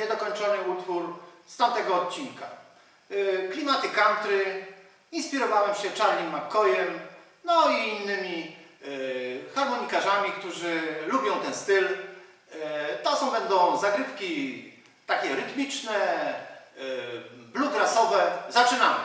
niedokończony utwór z tamtego odcinka. Y, Klimaty country, inspirowałem się Charlie McCoyem, no i innymi y, harmonikarzami, którzy lubią ten styl. Y, To są będą zagrywki takie rytmiczne, bluegrassowe. Zaczynamy!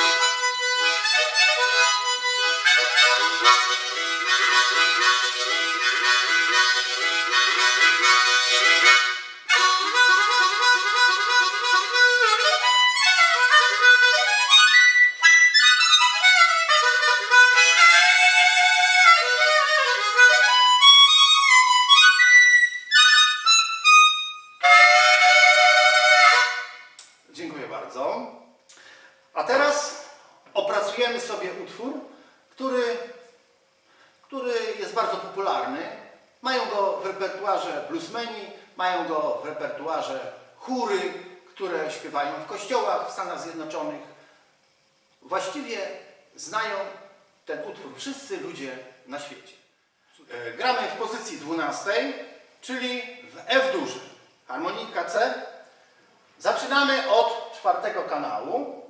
A teraz opracujemy sobie utwór, który, który jest bardzo popularny. Mają go w repertuarze bluesmeni, mają go w repertuarze chóry, które śpiewają w kościołach w Stanach Zjednoczonych. Właściwie znają ten utwór wszyscy ludzie na świecie. E, Gramy w pozycji 12, czyli w F dużym. Harmonika C, Zaczynamy od czwartego kanału.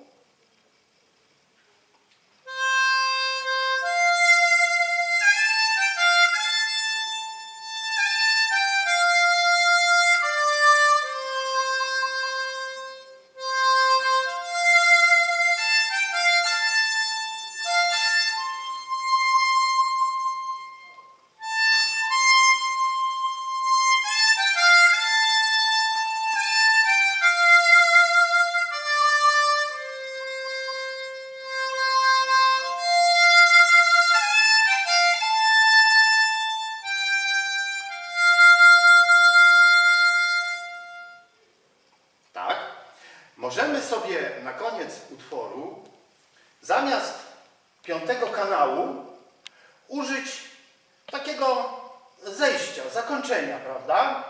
Zakończenia, prawda?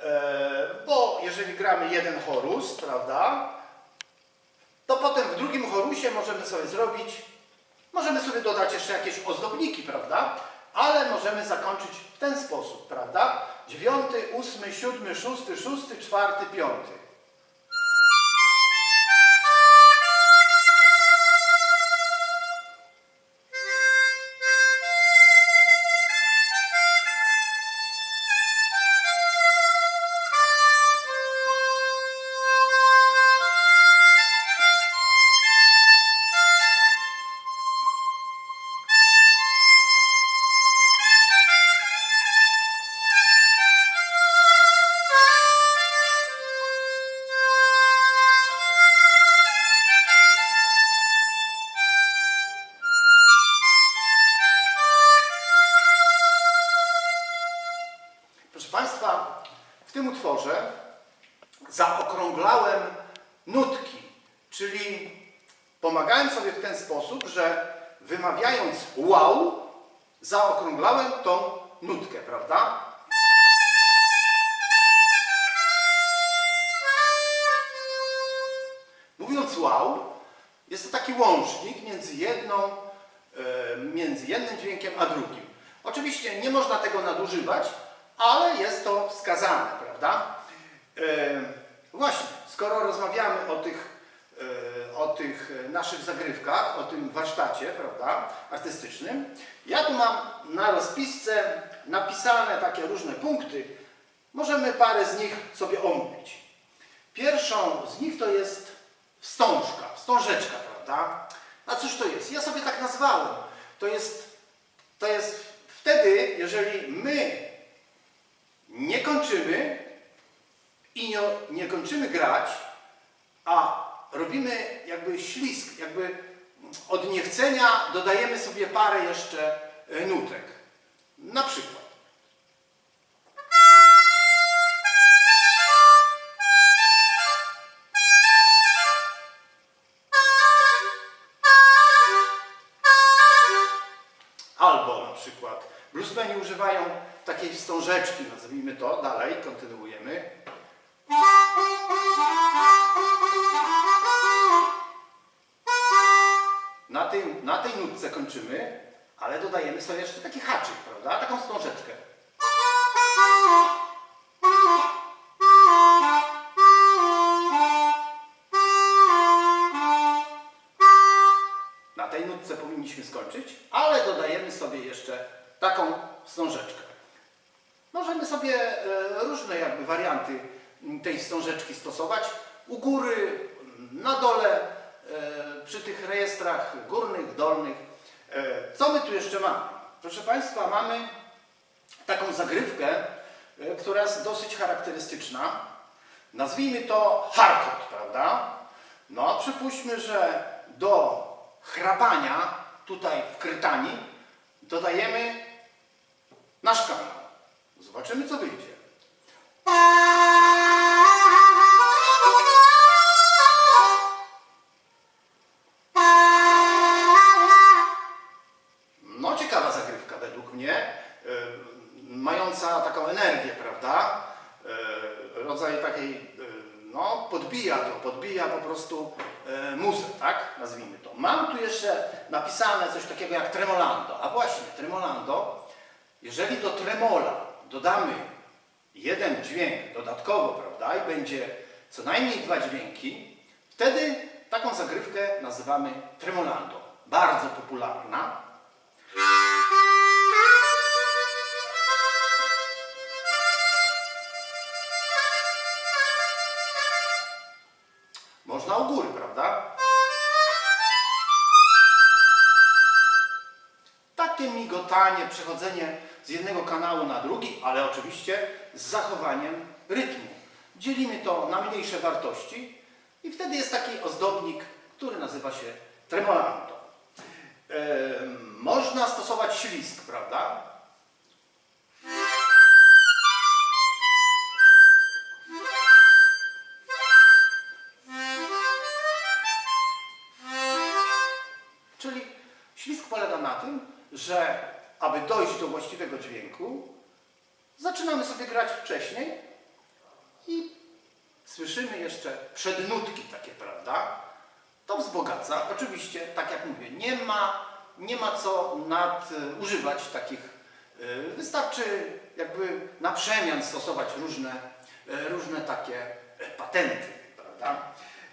E, bo jeżeli gramy jeden chorus, prawda, to potem w drugim chorusie możemy sobie zrobić, możemy sobie dodać jeszcze jakieś ozdobniki, prawda? Ale możemy zakończyć w ten sposób, prawda? Dziewiąty, ósmy, siódmy, szósty, szósty, czwarty, piąty. Proszę Państwa, w tym utworze zaokrąglałem nutki, czyli pomagałem sobie w ten sposób, że wymawiając wow, zaokrąglałem tą nutkę, prawda? Mówiąc wow, jest to taki łącznik między jedną, e, między jednym dźwiękiem a drugim. Oczywiście nie można tego nadużywać, ale jest to wskazane, prawda? E, Właśnie, skoro rozmawiamy o tych, e, o tych naszych zagrywkach, o tym warsztacie, prawda, artystycznym, ja tu mam na rozpisce napisane takie różne punkty. Możemy parę z nich sobie omówić. Pierwszą z nich to jest wstążka, wstążeczka, prawda? A cóż to jest? Ja sobie tak nazwałem. To jest, to jest wtedy, jeżeli my nie kończymy i nie, nie kończymy grać, a robimy jakby ślisk, jakby od niechcenia dodajemy sobie parę jeszcze e, nutek. Na przykład. Albo na przykład bluesmeni używają takiej wstążeczki, nazwijmy to, dalej, kontynuujemy. Na tej, na tej nutce kończymy, ale dodajemy sobie jeszcze taki haczyk, prawda? Taką wstążeczkę. E, różne jakby warianty tej wstążeczki stosować. U góry, na dole, e, przy tych rejestrach górnych, dolnych. E, Co my tu jeszcze mamy? Proszę Państwa, mamy taką zagrywkę, która jest dosyć charakterystyczna. Nazwijmy to hardcore, prawda? No, przypuśćmy, że do chrapania tutaj w krytani dodajemy nasz kanał. Zobaczymy, co wyjdzie. No, ciekawa zagrywka według mnie, y, mająca taką energię, prawda? Y, rodzaj takiej, y, no, podbija to, podbija po prostu y, muzę, tak? Nazwijmy to. Mam tu jeszcze napisane coś takiego jak tremolando. A właśnie, tremolando, jeżeli do tremola dodamy jeden dźwięk dodatkowo, prawda, i będzie co najmniej dwa dźwięki, wtedy taką zagrywkę nazywamy tremolando. Bardzo popularna. Można u góry, prawda? Takie migotanie, przechodzenie z jednego kanału na drugi, ale oczywiście z zachowaniem rytmu. Dzielimy to na mniejsze wartości i wtedy jest taki ozdobnik, który nazywa się tremolando. Em, można stosować ślisk, prawda? Czyli ślisk polega na tym, że aby dojść do właściwego dźwięku, zaczynamy sobie grać wcześniej i słyszymy jeszcze przednutki takie, prawda? To wzbogaca. Oczywiście, tak jak mówię, nie ma, nie ma co nadużywać takich. y, Wystarczy jakby na przemian stosować różne, y, różne takie y, patenty, prawda?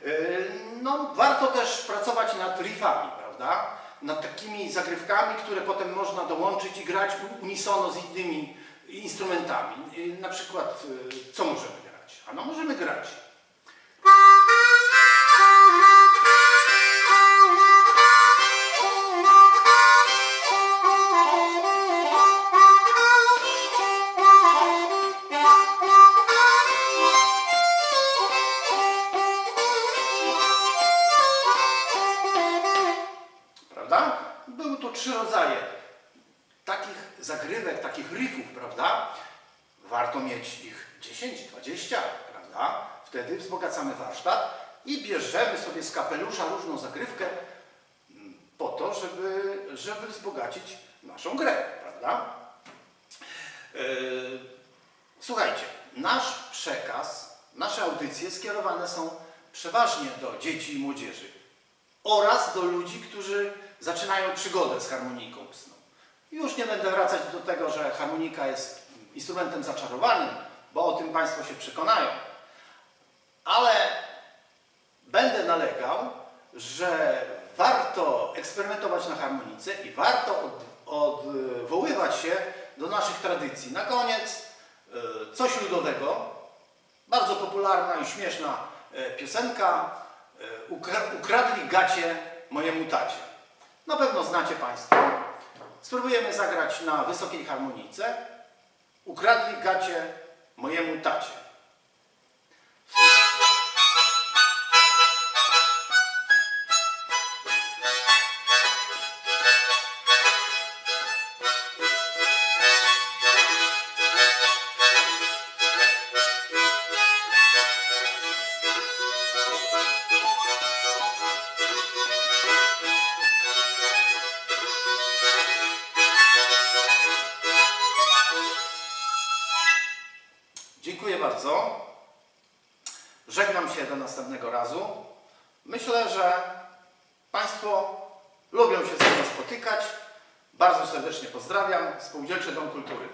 Y, No, warto też pracować nad riffami, prawda? Nad takimi zagrywkami, które potem można dołączyć i grać unisono z innymi instrumentami. Y, Na przykład, y, co możemy grać? A no, możemy grać trzy rodzaje takich zagrywek, takich riffów, prawda? Warto mieć ich 10, 20, prawda? Wtedy wzbogacamy warsztat i bierzemy sobie z kapelusza różną zagrywkę mm, po to, żeby, żeby wzbogacić naszą grę, prawda? Yy, Słuchajcie, nasz przekaz, nasze audycje skierowane są przeważnie do dzieci i młodzieży oraz do ludzi, którzy zaczynają przygodę z harmonijką ustną. Już nie będę wracać do tego, że harmonika jest instrumentem zaczarowanym, bo o tym Państwo się przekonają. Ale będę nalegał, że warto eksperymentować na harmonice i warto od, odwoływać się do naszych tradycji. Na koniec e, coś ludowego, bardzo popularna i śmieszna e, piosenka e, Ukra- Ukradli gacie mojemu tacie. Na pewno znacie Państwo. Spróbujemy zagrać na wysokiej harmonice. Ukradli gacie mojemu tacie. Obrazu. Myślę, że Państwo lubią się ze mną spotykać. Bardzo serdecznie pozdrawiam. Spółdzielczy Dom Kultury.